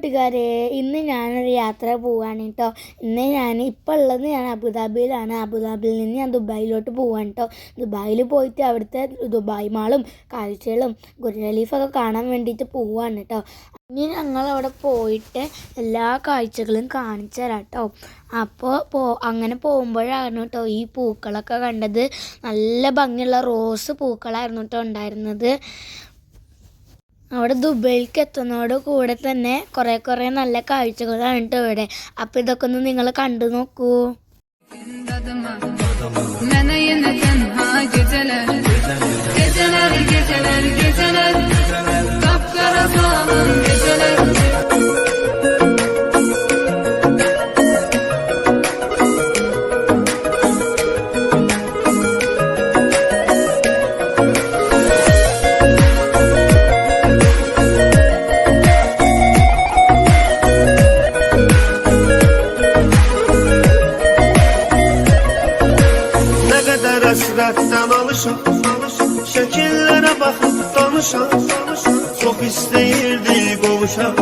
കൂട്ടുകാരെ ഇന്ന് ഞാനൊരു യാത്ര പോവാണ് കേട്ടോ ഇന്ന് ഞാൻ ഇപ്പോൾ ഉള്ളത് ഞാൻ അബുദാബിയിലാണ്. അബുദാബിയിൽ നിന്ന് ഞാൻ ദുബായിലോട്ട് പോവാണ് കേട്ടോ ദുബായിൽ പോയിട്ട് അവിടുത്തെ ദുബായ് മാളും കാഴ്ചകളും ഗുരുഖലീഫൊക്കെ കാണാൻ വേണ്ടിയിട്ട് പോവാണ് കേട്ടോ ഇനി ഞങ്ങൾ അവിടെ പോയിട്ട് എല്ലാ കാഴ്ചകളും കാണിച്ചു തരാം കേട്ടോ അപ്പോൾ പോ അങ്ങനെ പോകുമ്പോഴാണ് കേട്ടോ ഈ പൂക്കളൊക്കെ കണ്ടത്. നല്ല ഭംഗിയുള്ള റോസ് പൂക്കളായിരുന്നു കേട്ടോ ഉണ്ടായിരുന്നത്. അവിടെ ദുബൈയിലേക്ക് എത്തുന്നതോട് കൂടെ തന്നെ കുറെ കുറെ നല്ല കാഴ്ചകളാണ് ഇവിടെ. അപ്പൊ ഇതൊക്കെ ഒന്ന് നിങ്ങൾ കണ്ടു നോക്കൂ. kavuşa Çok isteyirdi kavuşa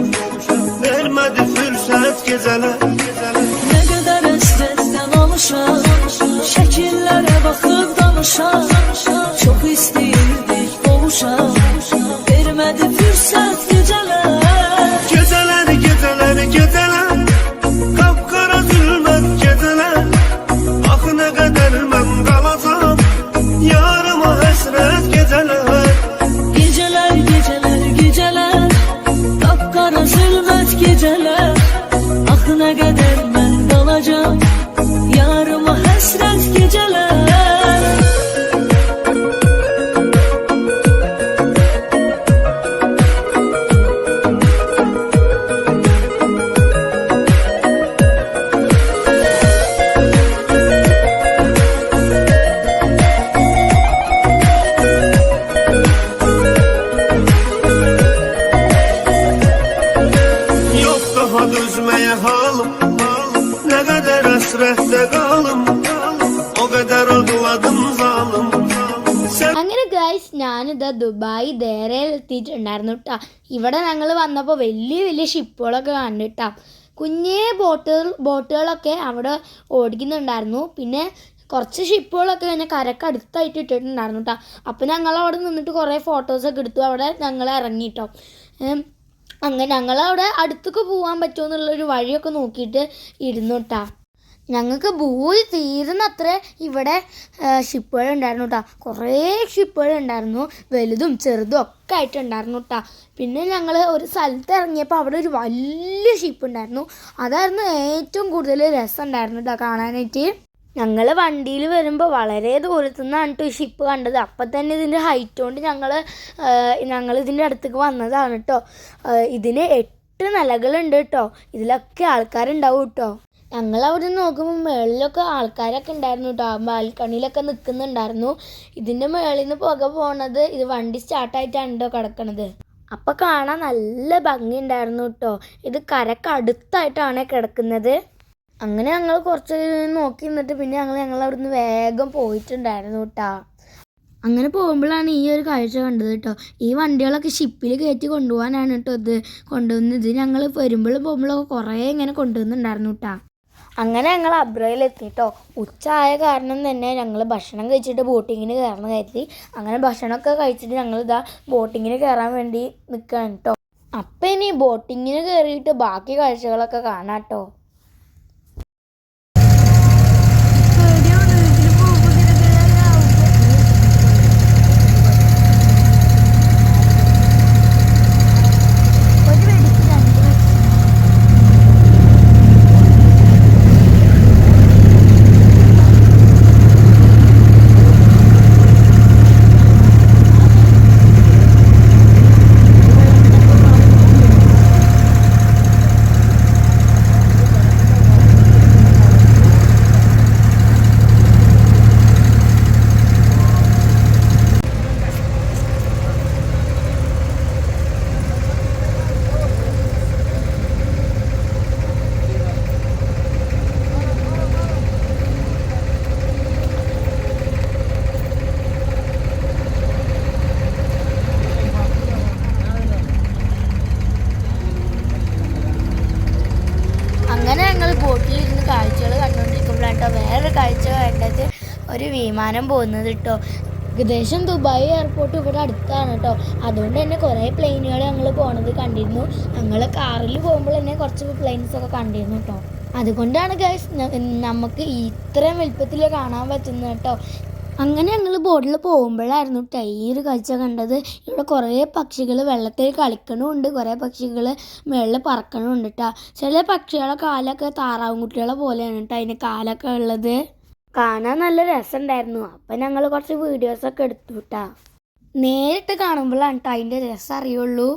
guys ഞാനിതാ ദുബായ് ദേരയിൽ എത്തിയിട്ടുണ്ടായിരുന്നു കേട്ടോ ഇവിടെ ഞങ്ങൾ വന്നപ്പോൾ വലിയ വലിയ ഷിപ്പുകളൊക്കെ കണ്ടു കേട്ടോ കുഞ്ഞേ ബോട്ടുകൾ ബോട്ടുകളൊക്കെ അവിടെ ഓടിക്കുന്നുണ്ടായിരുന്നു. പിന്നെ കുറച്ച് ഷിപ്പുകളൊക്കെ ഇങ്ങനെ കരക്ക് അടുത്തായിട്ട് ഇട്ടിട്ടുണ്ടായിരുന്നു കേട്ടോ അപ്പോൾ ഞങ്ങൾ അവിടെ നിന്നിട്ട് കുറേ ഫോട്ടോസൊക്കെ എടുത്തു. അവിടെ ഞങ്ങൾ ഇറങ്ങി കേട്ടോ അങ്ങനെ ഞങ്ങളവിടെ അടുത്തൊക്കെ പോകാൻ പറ്റുമോ എന്നുള്ളൊരു വഴിയൊക്കെ നോക്കിയിട്ട് ഇരുന്നു കേട്ടോ ഞങ്ങൾക്ക് ഭൂരി തീരുന്നത്ര ഇവിടെ ഷിപ്പുകൾ ഉണ്ടായിരുന്നു കേട്ടോ കുറേ ഷിപ്പുകൾ ഉണ്ടായിരുന്നു വലുതും ചെറുതും ഒക്കെ ആയിട്ടുണ്ടായിരുന്നു കേട്ടോ പിന്നെ ഞങ്ങൾ ഒരു സ്ഥലത്ത് ഇറങ്ങിയപ്പോൾ അവിടെ ഒരു വലിയ ഷിപ്പ് ഉണ്ടായിരുന്നു അതായിരുന്നു ഏറ്റവും കൂടുതൽ രസം ഉണ്ടായിരുന്നു കേട്ടോ കാണാനായിട്ട്. ഞങ്ങൾ വണ്ടിയിൽ വരുമ്പോൾ വളരെ ദൂരത്തു നിന്നാണ് ഈ ഷിപ്പ് കണ്ടത്. അപ്പം തന്നെ ഇതിന്റെ ഹൈറ്റ് കൊണ്ട് ഞങ്ങൾ ഞങ്ങൾ ഇതിന്റെ അടുത്തേക്ക് വന്നതാണ് കേട്ടോ ഇതിന് എട്ട് നിലകളുണ്ട് കേട്ടോ ഇതിലൊക്കെ ആൾക്കാരുണ്ടാവും കേട്ടോ ഞങ്ങൾ അവിടെ നോക്കുമ്പോൾ മുകളിലൊക്കെ ആൾക്കാരൊക്കെ ഉണ്ടായിരുന്നു കേട്ടോ ബാൽക്കണിയിലൊക്കെ നിൽക്കുന്നുണ്ടായിരുന്നു ഇതിന്റെ മേളിൽ നിന്ന് പുക പോണത് ഇത് വണ്ടി സ്റ്റാർട്ടായിട്ടാണ് കേട്ടോ കിടക്കണത്. അപ്പം കാണാൻ നല്ല ഭംഗിയുണ്ടായിരുന്നു കേട്ടോ ഇത് കരക്ക് അടുത്തായിട്ടാണ് കിടക്കുന്നത്. അങ്ങനെ ഞങ്ങൾ കുറച്ച് നോക്കി നിന്നിട്ട് പിന്നെ ഞങ്ങൾ ഞങ്ങൾ അവിടുന്ന് വേഗം പോയിട്ടുണ്ടായിരുന്നു കേട്ടോ അങ്ങനെ പോകുമ്പോഴാണ് ഈ ഒരു കാഴ്ച കണ്ടത് കേട്ടോ ഈ വണ്ടികളൊക്കെ ഷിപ്പിൽ കയറ്റി കൊണ്ടുപോകാനാണ് കേട്ടോ ഇത് കൊണ്ടുവന്നത്. ഞങ്ങൾ വരുമ്പോഴും പോകുമ്പോഴൊക്കെ കുറേ ഇങ്ങനെ കൊണ്ടുവന്നുണ്ടായിരുന്നു കേട്ടോ അങ്ങനെ ഞങ്ങൾ അബ്രയിൽ എത്തിട്ടോ ഉച്ച ആയ കാരണം തന്നെ ഞങ്ങൾ ഭക്ഷണം കഴിച്ചിട്ട് ബോട്ടിങ്ങിന് കയറണം കരുതി. അങ്ങനെ ഭക്ഷണമൊക്കെ കഴിച്ചിട്ട് ഞങ്ങൾ ഇതാ ബോട്ടിങ്ങിന് കയറാൻ വേണ്ടി നിൽക്കുകയാണ് കേട്ടോ അപ്പം ഇനി ബോട്ടിങ്ങിന് കയറിയിട്ട് ബാക്കി കാഴ്ചകളൊക്കെ കാണാം കേട്ടോ വിമാനം പോകുന്നത് കേട്ടോ ഏകദേശം ദുബായ് എയർപോർട്ട് ഇവിടെ അടുത്താണ് കേട്ടോ അതുകൊണ്ട് തന്നെ കുറേ പ്ലെയിനുകൾ ഞങ്ങൾ പോണത് കണ്ടിരുന്നു. ഞങ്ങൾ കാറിൽ പോകുമ്പോൾ തന്നെ കുറച്ച് പ്ലെയിൻസ് ഒക്കെ കണ്ടിരുന്നു കേട്ടോ അതുകൊണ്ടാണ് ഗൈസ് നമുക്ക് ഇത്രയും വലുപ്പത്തിൽ കാണാൻ പറ്റുന്നത് കേട്ടോ അങ്ങനെ ഞങ്ങൾ ബോട്ടിൽ പോകുമ്പോഴായിരുന്നു ഒരു കാഴ്ച കണ്ടത്. ഇവിടെ കുറേ പക്ഷികൾ വെള്ളത്തിൽ കളിക്കണമുണ്ട് കുറേ പക്ഷികൾ മുകളിൽ പറക്കണമുണ്ട് കേട്ടോ ചില പക്ഷികളെ കാലൊക്കെ താറാവും കുട്ടികളെ പോലെയാണ് കേട്ടോ അതിന് കാലൊക്കെ ഉള്ളത്. കാണാൻ നല്ല രസമുണ്ടായിരുന്നു. അപ്പം ഞങ്ങൾ കുറച്ച് വീഡിയോസൊക്കെ എടുത്തു എടുത്തുട്ടാ നേരിട്ട് കാണുമ്പോഴാണ് കേട്ടോ അതിന്റെ രസം അറിയുള്ളൂ.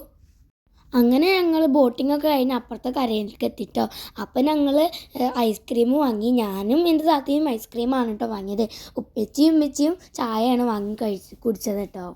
അങ്ങനെ ഞങ്ങൾ ബോട്ടിംഗ് ഒക്കെ കഴിഞ്ഞ് അപ്പുറത്തെ കരയിലേക്ക് എത്തിട്ടോ. അപ്പം ഞങ്ങൾ ഐസ്ക്രീം വാങ്ങി. ഞാനും എന്റെ താത്തയും ഐസ്ക്രീമാണ് കേട്ടോ വാങ്ങിയത്. ഉപ്പച്ചിയും ഉമ്മച്ചിയും ചായയാണ് വാങ്ങി കഴിച്ച് കുടിച്ചത് കേട്ടോ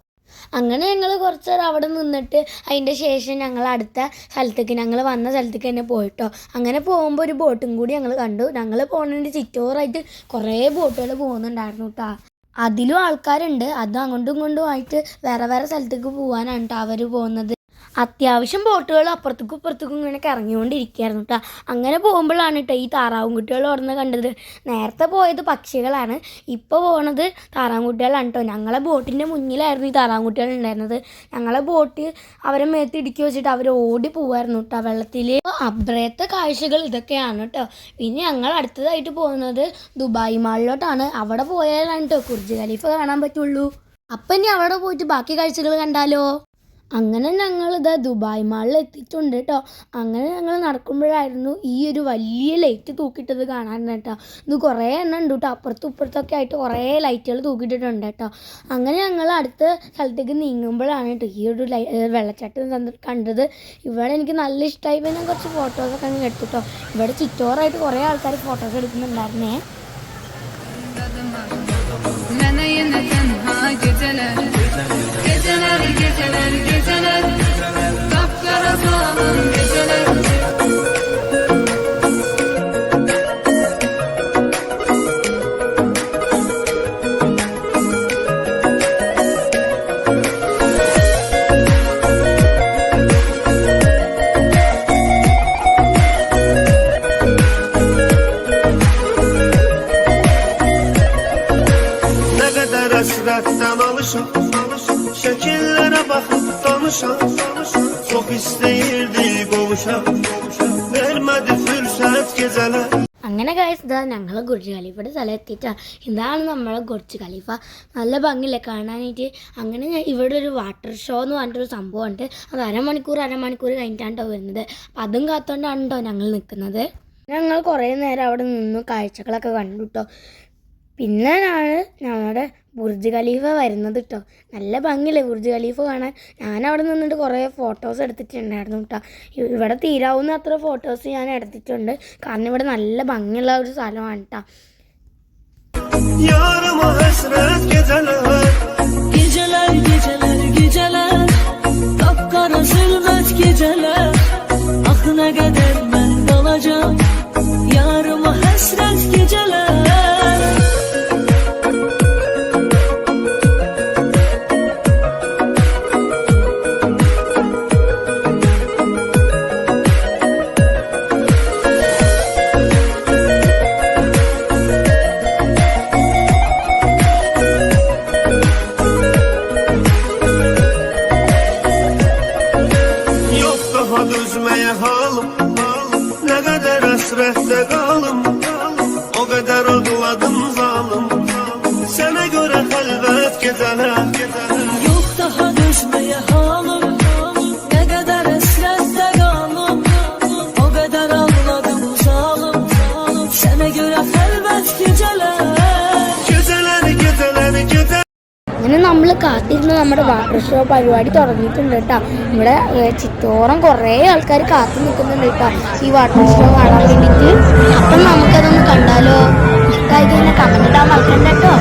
അങ്ങനെ ഞങ്ങൾ കുറച്ച് നേരം അവിടെ നിന്നിട്ട് അതിന്റെ ശേഷം ഞങ്ങൾ അടുത്ത സ്ഥലത്തേക്ക് ഞങ്ങൾ വന്ന സ്ഥലത്തേക്ക് തന്നെ പോയിട്ടോ. അങ്ങനെ പോകുമ്പോൾ ഒരു ബോട്ടും കൂടി ഞങ്ങൾ കണ്ടു. ഞങ്ങൾ പോകുന്നതിന്റെ ചുറ്റോറായിട്ട് കുറേ ബോട്ടുകൾ പോകുന്നുണ്ടായിരുന്നു കേട്ടോ അതിലും ആൾക്കാരുണ്ട്. അതും അങ്ങോട്ടും ഇങ്ങോട്ടും ആയിട്ട് വേറെ വേറെ സ്ഥലത്തേക്ക് പോകാനാണ് കേട്ടോ അവർ പോകുന്നത്. അത്യാവശ്യം ബോട്ടുകൾ അപ്പുറത്തേക്കും ഇപ്പുറത്തേക്കും ഇങ്ങനെ കറങ്ങിക്കൊണ്ടിരിക്കുകയായിരുന്നു കേട്ടോ അങ്ങനെ പോകുമ്പോഴാണ് കേട്ടോ ഈ താറാവും കുട്ടികൾ ഓടുന്ന കണ്ടത്. നേരത്തെ പോയത് പക്ഷികളാണ്. ഇപ്പോൾ പോണത് താറാൻകുട്ടികളാണ് കേട്ടോ ഞങ്ങളെ ബോട്ടിന്റെ മുന്നിലായിരുന്നു ഈ താറാൻകുട്ടികൾ ഉണ്ടായിരുന്നത്. ഞങ്ങളെ ബോട്ട് അവരെ മേത്ത് ഇടുക്കി വെച്ചിട്ട് അവർ ഓടി പോവായിരുന്നു കേട്ടോ വെള്ളത്തിൽ അബ്രയത്തെ കാഴ്ചകൾ ഇതൊക്കെയാണ് കേട്ടോ പിന്നെ ഞങ്ങൾ അടുത്തതായിട്ട് പോകുന്നത് ദുബായ് മാളിലോട്ടാണ്. അവിടെ പോയാലാണ് കേട്ടോ കുർജ് ഖലീഫ കാണാൻ പറ്റുള്ളൂ. അപ്പം ഇനി അവിടെ പോയിട്ട് ബാക്കി കാഴ്ചകൾ കണ്ടാലോ? അങ്ങനെ ഞങ്ങൾ ഇതാ ദുബായ് മാളിൽ എത്തിയിട്ടുണ്ട് കേട്ടോ അങ്ങനെ ഞങ്ങൾ നടക്കുമ്പോഴായിരുന്നു ഈ ഒരു വലിയ ലൈറ്റ് തൂക്കിയിട്ടത് കാണാൻ കേട്ടോ ഇത് കുറേ എണ്ണം ഉണ്ട് കേട്ടോ അപ്പുറത്തും ഇപ്പുറത്തൊക്കെ ആയിട്ട് കുറേ ലൈറ്റുകൾ തൂക്കിയിട്ടിട്ടുണ്ട് കേട്ടോ അങ്ങനെ ഞങ്ങൾ അടുത്ത സ്ഥലത്തേക്ക് നീങ്ങുമ്പോഴാണ് കേട്ടോ ഈ ഒരു ലൈ വെള്ളച്ചാട്ടം കണ്ടത്. ഇവിടെ എനിക്ക് നല്ല ഇഷ്ടമായി പിന്നെ കുറച്ച് ഫോട്ടോസൊക്കെ അങ്ങ് എടുത്തു കേട്ടോ ഇവിടെ ചിറ്റോറായിട്ട് കുറേ ആൾക്കാർ ഫോട്ടോസ് എടുക്കുന്നുണ്ടായിരുന്നേ. geceler geceler. Kapkara kalın geceler. Ne kadar hasretten alışıp baxıb Çok isteyirdi istəyirdi Vermedi fırsat gecələr അങ്ങനെ കഴിച്ചതാ ഞങ്ങളെ ഗുർജ് ഖലീഫയുടെ സ്ഥലം എത്തിയിട്ടാ ഇതാണ് നമ്മളെ കുറിച്ച് ഖലീഫ. നല്ല ഭംഗിയില്ലേ കാണാനായിട്ട്. അങ്ങനെ ഇവിടെ ഒരു വാട്ടർ ഷോ എന്ന് പറഞ്ഞിട്ടൊരു സംഭവമുണ്ട്. അത് അരമണിക്കൂർ അരമണിക്കൂർ കഴിഞ്ഞിട്ടാണ് കേട്ടോ വരുന്നത്. അപ്പം അതും കാത്തോണ്ടാണ് കേട്ടോ ഞങ്ങൾ നിൽക്കുന്നത് ഞങ്ങൾ കുറേ നേരം അവിടെ നിന്ന് കാഴ്ചകളൊക്കെ കണ്ടു കേട്ടോ പിന്നെയാണ് നമ്മുടെ ബുർജ് ഖലീഫ വരുന്നത് കേട്ടോ നല്ല ഭംഗിയല്ലേ ബുർജ് ഖലീഫ കാണാൻ? ഞാൻ അവിടെ നിന്നിട്ട് കുറേ ഫോട്ടോസ് എടുത്തിട്ടുണ്ടായിരുന്നു കേട്ടോ ഇവിടെ തീരാവുന്ന അത്ര ഫോട്ടോസ് ഞാൻ എടുത്തിട്ടുണ്ട്. കാരണം ഇവിടെ നല്ല ഭംഗിയുള്ള ഒരു സ്ഥലമാണ് കേട്ടോ Geceler geceler geceler Kapkara zülmet geceler ne kadar ben kalacağım Yarıma hasret geceler məhzə qalım അങ്ങനെ നമ്മൾ കാത്തിരുന്ന് നമ്മുടെ വാട്ടർ ഷോ പരിപാടി തുടങ്ങിയിട്ടുണ്ട് കേട്ടോ. ഇവിടെ ചിത്തോറം കുറേ ആൾക്കാർ കാത്തു നിൽക്കുന്നുണ്ട് കേട്ടോ. ഈ വാട്ടർ ഷോ കാണാൻ വേണ്ടിയിട്ട്. അപ്പം നമുക്കതൊന്ന് കണ്ടാലോ? ഇഷ്ടമായി കഴിഞ്ഞാൽ കമന്റ് ഇടാൻ മറക്കണ്ട കേട്ടോ.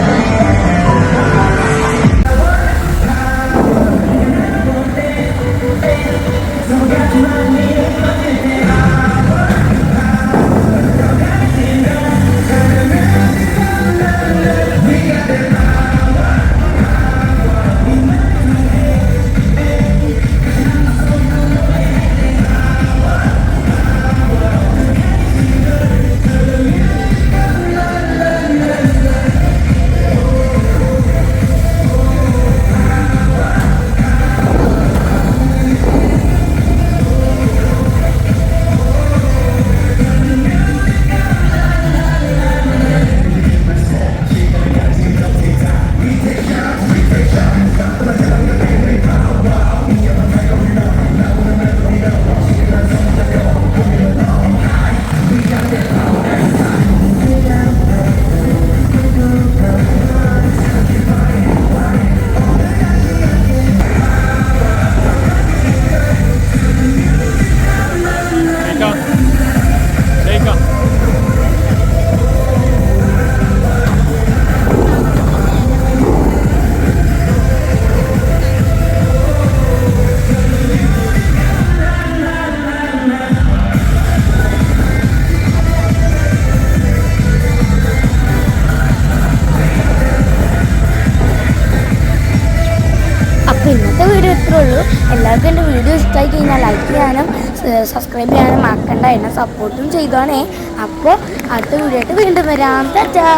ഇത്രേ ഉള്ളൂ എല്ലാവർക്കും എന്റെ വീഡിയോ ഇഷ്ടമായി കഴിഞ്ഞാൽ ലൈക്ക് ചെയ്യാനും സബ്സ്ക്രൈബ് ചെയ്യാനും മറക്കണ്ട. എന്നെ സപ്പോർട്ടും ചെയ്തോണേ. അപ്പോൾ അടുത്ത വീഡിയോ ആയിട്ട് വീണ്ടും വരാം. ടാറ്റാ.